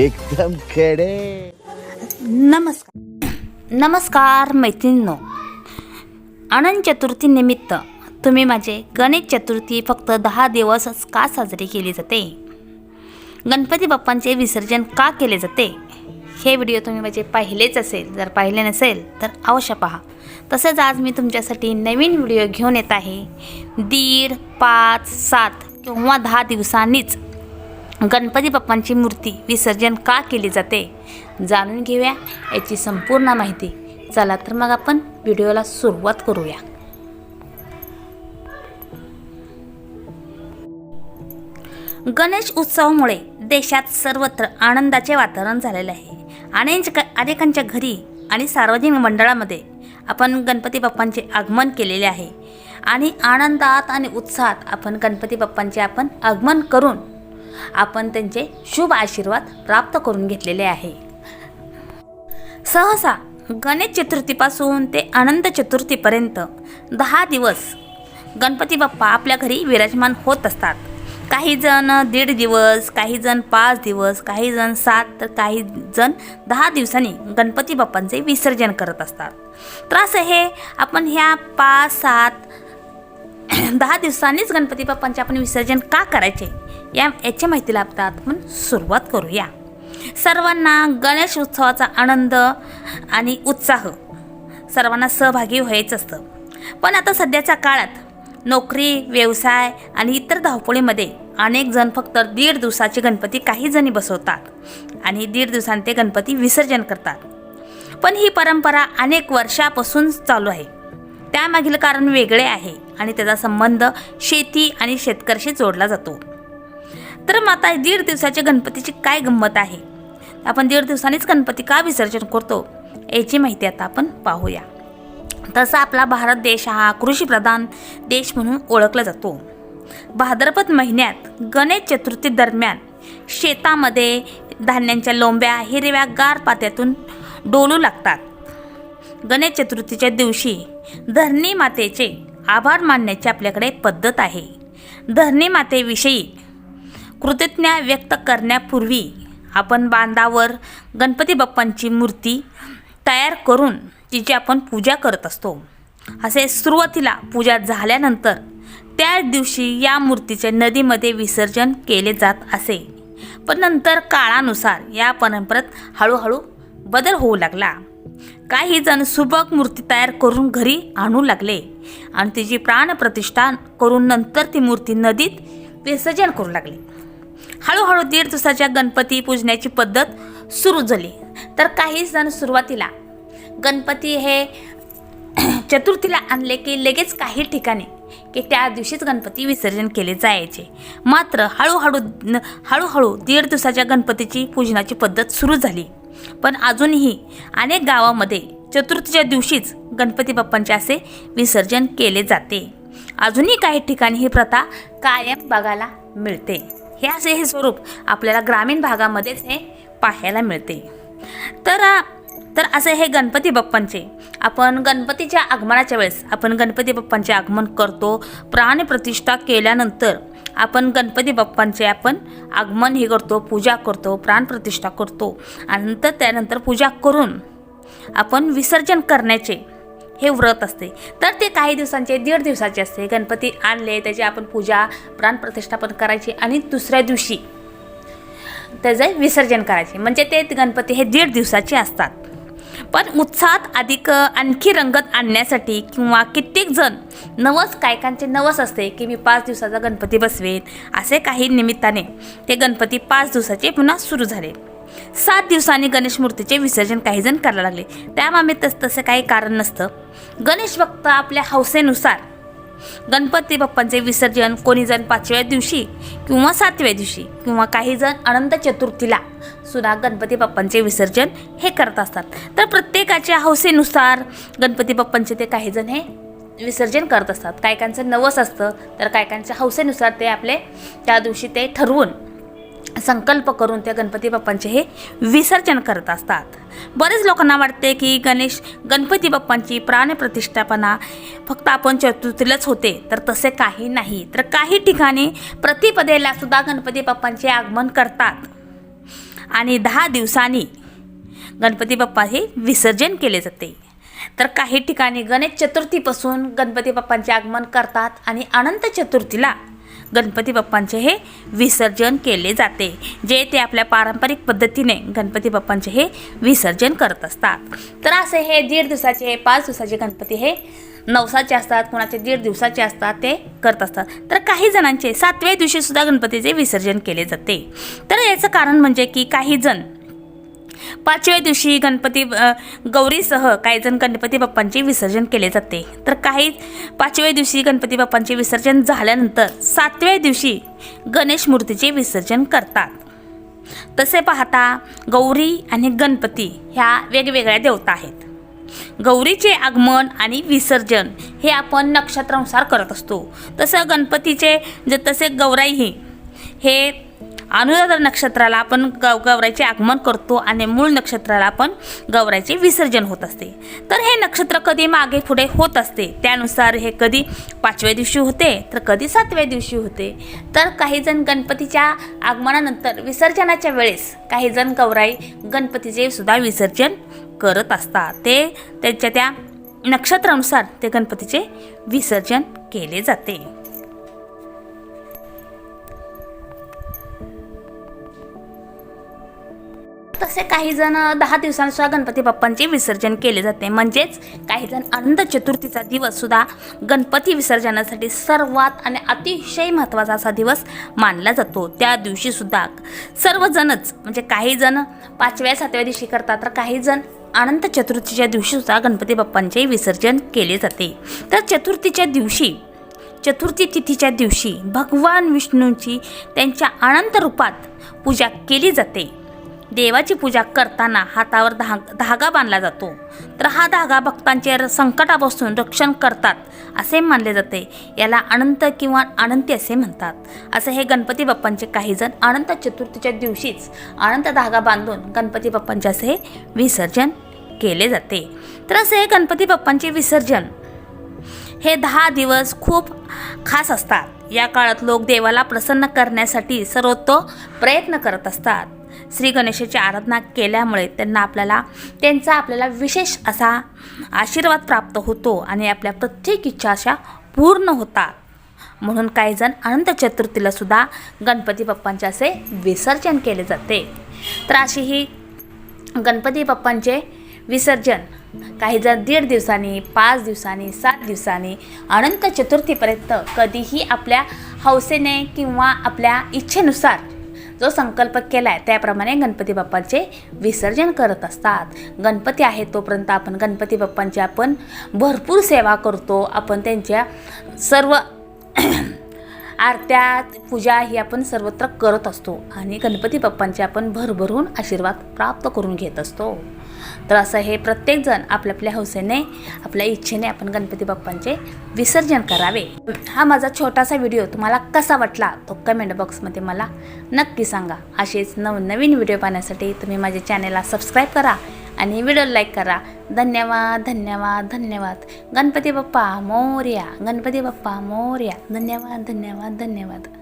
एकदम खेडे. नमस्कार. नमस्कार मैत्रिणींनो. अनंत चतुर्थीनिमित्त तुम्ही माझे गणेश चतुर्थी फक्त दहा दिवसच का साजरी केली जाते? गणपती बाप्पांचे विसर्जन का केले जाते? हे व्हिडिओ तुम्ही माझे पाहिलेच असेल जर पाहिले नसेल तर अवश्य पहा. तसेच आज मी तुमच्यासाठी नवीन व्हिडिओ घेऊन येत आहे. दीड पाच सात किंवा दहा दिवसांनीच गणपती बाप्पांची मूर्ती विसर्जन का केली जाते? जाणून घेऊया याची संपूर्ण माहिती. चला तर मग आपण व्हिडिओला सुरुवात करूया. गणेश उत्सवामुळे देशात सर्वत्र आनंदाचे वातावरण झालेले आहे. अनेक अनेकांच्या घरी आणि सार्वजनिक मंडळामध्ये आपण गणपती बाप्पांचे आगमन केलेले आहे. आणि आनंदात आणि उत्साहात आपण गणपती बाप्पांचे आपण आगमन करून आपण त्यांचे शुभ आशीर्वाद प्राप्त करून घेतलेले आहे. सहसा गणेश चतुर्थीपासून ते अनंत चतुर्थीपर्यंत दहा दिवस गणपती बाप्पा आपल्या घरी विराजमान होत असतात. काही जण दीड दिवस काही जण पाच दिवस काही जण सात तर काही जण दहा दिवसांनी गणपती बाप्पांचे विसर्जन करत असतात. तर असं हे आपण ह्या पाच सात दहा दिवसांनीच गणपती बाप्पांचे आपण विसर्जन का करायचे? या याची माहिती लाभतात आपण सुरुवात करूया. सर्वांना गणेश उत्सवाचा आनंद आणि उत्साह सर्वांना सहभागी व्हायचं असतं. पण आता सध्याच्या काळात नोकरी व्यवसाय आणि इतर धावपळीमध्ये अनेक जण फक्त दीड दिवसाचे गणपती काही जणी बसवतात आणि दीड दिवसांत ते गणपती विसर्जन करतात. पण ही परंपरा अनेक वर्षापासून चालू आहे. त्यामागील कारण वेगळे आहे आणि त्याचा संबंध शेती आणि शेतकऱ्याशी जोडला जातो. तर मग आता दीड दिवसाच्या गणपतीची काय गंमत आहे? आपण दीड दिवसांनीच गणपती का विसर्जन करतो? याची माहिती आता आपण पाहूया. तसा आपला भारत देश हा कृषीप्रधान देश म्हणून ओळखला जातो. भाद्रपद महिन्यात गणेश चतुर्थी दरम्यान शेतामध्ये धान्यांच्या लोंब्या हिरव्या गार पात्यातून डोलू लागतात. गणेश चतुर्थीच्या दिवशी धरणी मातेचे आभार मानण्याची आपल्याकडे पद्धत आहे. धरणी मातेविषयी कृतज्ञता व्यक्त करण्यापूर्वी आपण बांधावर गणपती बाप्पांची मूर्ती तयार करून तिची आपण पूजा करत असतो. असे सुरुवातीला पूजा झाल्यानंतर त्याच दिवशी या मूर्तीचे नदीमध्ये विसर्जन केले जात असे. पण नंतर काळानुसार या परंपरेत हळूहळू बदल होऊ लागला. काही जण सुबक मूर्ती तयार करून घरी आणू लागले आणि तिची प्राणप्रतिष्ठा करून नंतर ती मूर्ती नदीत विसर्जन करू लागली. हळूहळू दीड दिवसाच्या गणपती पूजण्याची पद्धत सुरू झाली. तर काही जण सुरुवातीला गणपती हे चतुर्थीला आणले की लगेच काही ठिकाणी की त्या दिवशीच गणपती विसर्जन केले जायचे. मात्र हळूहळू न- हळूहळू दीड दिवसाच्या गणपतीची पूजनाची पद्धत सुरू झाली. पण अजूनही अनेक गावामध्ये चतुर्थीच्या दिवशीच गणपती बाप्पांचे असे विसर्जन केले जाते. अजूनही काही ठिकाणी ही प्रथा कायम बघायला मिळते. हे असे हे स्वरूप आपल्याला ग्रामीण भागामध्येच हे पाहायला मिळते. तर तर असे हे गणपती बाप्पांचे आपण गणपतीच्या आगमनाच्या वेळेस आपण गणपती बाप्पांचे आगमन करतो प्राणप्रतिष्ठा केल्यानंतर आपण गणपती बाप्पांचे आपण आगमन हे करतो पूजा करतो प्राणप्रतिष्ठा करतो. आणि नंतर त्यानंतर पूजा करून आपण विसर्जन करण्याचे हे व्रत असते. तर ते काही दिवसांचे दीड दिवसाचे असते. गणपती आणले त्याची आपण पूजा प्राणप्रतिष्ठापन करायची आणि दुसऱ्या दिवशी त्याचे विसर्जन करायचे. म्हणजे ते गणपती हे दीड दिवसाचे असतात. पण उत्साहात अधिक आणखी रंगत आणण्यासाठी किंवा कित्येक जण नवस कायकांचे नवस असते की मी पाच दिवसाचा गणपती बसवेन असे काही निमित्ताने ते गणपती पाच दिवसाचे पुन्हा सुरू झाले. सात दिवसांनी गणेश मूर्तीचे विसर्जन काही जण करायला लागले. त्यामागे तस तसं काही कारण नसतं. गणेश भक्त आपल्या हौसेनुसार गणपती बाप्पांचे विसर्जन कोणी जण पाचव्या दिवशी किंवा सातव्या दिवशी किंवा काही जण अनंत चतुर्थीला सुद्धा गणपती बाप्पांचे विसर्जन हे करत असतात. तर प्रत्येकाच्या हौसेनुसार गणपती बाप्पांचे ते काही जण हे विसर्जन करत असतात. कायकांचं नवस असतं तर कायकांच्या हौसेनुसार ते आपले त्या दिवशी ते ठरवून संकल्प करून त्या गणपती बाप्पांचे हे विसर्जन करत असतात. बरेच लोकांना वाटते की गणेश गणपती बाप्पांची प्राणप्रतिष्ठापना फक्त आपण चतुर्थीलाच होते तर तसे काही नाही. तर काही ठिकाणी प्रतिपदेला सुद्धा गणपती बाप्पांचे आगमन करतात. आणि दहा दिवसांनी गणपती बाप्पा हे विसर्जन केले जाते. तर काही ठिकाणी गणेश चतुर्थीपासून गणपती बाप्पांचे आगमन करतात आणि अनंत चतुर्थीला गणपती बाप्पांचे हे विसर्जन केले जाते जे ते आपल्या पारंपरिक पद्धतीने गणपती बाप्पांचे हे विसर्जन करत असतात. तर असे हे दीड दिवसाचे हे पाच दिवसाचे गणपती हे नवसाचे असतात कोणाचे दीड दिवसाचे असतात ते करत असतात. तर काही जणांचे सातव्या दिवशी सुद्धा गणपतीचे विसर्जन केले जाते. तर याचं कारण म्हणजे की काही जण पाचव्या दिवशी गणपती गौरीसह काही जण गणपती बाप्पांचे विसर्जन केले जाते. तर काही पाचव्या दिवशी गणपती बाप्पांचे विसर्जन झाल्यानंतर सातव्या दिवशी गणेश मूर्तीचे विसर्जन करतात. तसे पाहता गौरी आणि गणपती ह्या वेगवेगळ्या देवता आहेत. गौरीचे आगमन आणि विसर्जन हे आपण नक्षत्रानुसार करत असतो. तसं गणपतीचे जे तसे गौराई हे अनुराधा नक्षत्राला आपण गौ गौराईचे आगमन करतो आणि मूळ नक्षत्राला आपण गौराईचे विसर्जन होत असते. तर हे नक्षत्र कधी मागे पुढे होत असते? त्यानुसार हे कधी पाचव्या दिवशी होते? तर कधी सातव्या दिवशी होते? तर काही जण गणपतीच्या आगमनानंतर विसर्जनाच्या वेळेस काही जण गौराई गणपतीचे सुद्धा विसर्जन करत असतात. ते त्यांच्या त्या नक्षत्रानुसार ते गणपतीचे विसर्जन केले जाते. तसे काही जण दहा दिवसांनुसार गणपती बाप्पांचे विसर्जन केले जाते. म्हणजेच काही जण अनंत चतुर्थीचा दिवस सुद्धा गणपती विसर्जनासाठी सर्वात आणि अतिशय महत्त्वाचा असा दिवस मानला जातो. त्या दिवशी सुद्धा सर्वजणच म्हणजे काही जण पाचव्या सातव्या दिवशी करतात तर काही जण अनंत चतुर्थीच्या दिवशी सुद्धा गणपती बाप्पांचे विसर्जन केले जाते. तर चतुर्थीच्या दिवशी चतुर्थी तिथीच्या दिवशी भगवान विष्णूंची त्यांच्या अनंत रूपात पूजा केली जाते. देवाची पूजा करताना हातावर धाग धागा बांधला जातो. तर हा धागा भक्तांचे र- संकटापासून रक्षण करतात असे मानले जाते. याला अनंत किंवा अनंती असे म्हणतात. असं हे गणपती बाप्पांचे काही जण अनंत चतुर्थीच्या दिवशीच अनंत धागा बांधून गणपती बाप्पांचे असे विसर्जन केले जाते. तर असे हे गणपती बाप्पांचे विसर्जन हे दहा दिवस खूप खास असतात. या काळात लोक देवाला प्रसन्न करण्यासाठी सर्वतो प्रयत्न करत असतात. श्री गणेशाची आराधना केल्यामुळे त्यांना आपल्याला त्यांचा आपल्याला विशेष असा आशीर्वाद प्राप्त होतो आणि आपल्या प्रत्येक इच्छा अशा पूर्ण होतात. म्हणून काही जण अनंत चतुर्थीला सुद्धा गणपती बाप्पांचे असे विसर्जन केले जाते. तर अशी ही गणपती बाप्पांचे विसर्जन काही जण दीड दिवसांनी पाच दिवसांनी सात दिवसांनी अनंत चतुर्थीपर्यंत कधीही आपल्या हौसेने किंवा आपल्या इच्छेनुसार जो संकल्प केला आहे त्याप्रमाणे गणपती बाप्पांचे विसर्जन करत असतात. गणपती आहे तोपर्यंत आपण गणपती बाप्पांची आपण भरपूर सेवा करतो. आपण त्यांच्या सर्व आरत्या पूजा ही आपण सर्वत्र करत असतो आणि गणपती बाप्पांचे आपण भरभरून आशीर्वाद प्राप्त करून घेत असतो. तर असं हे प्रत्येकजण आपल्या आपल्या हौसेने आपल्या इच्छेने आपण गणपती बाप्पांचे विसर्जन करावे. हा माझा छोटासा व्हिडिओ तुम्हाला कसा वाटला तो कमेंट बॉक्समध्ये मला नक्की सांगा. असेच नवनवीन व्हिडिओ पाहण्यासाठी तुम्ही माझ्या चॅनेलला सबस्क्राईब करा. आणि व्हिडिओ लाईक करा. धन्यवाद धन्यवाद धन्यवाद. गणपती बाप्पा मोर्या. गणपती बाप्पा मोर्या. धन्यवाद धन्यवाद धन्यवाद.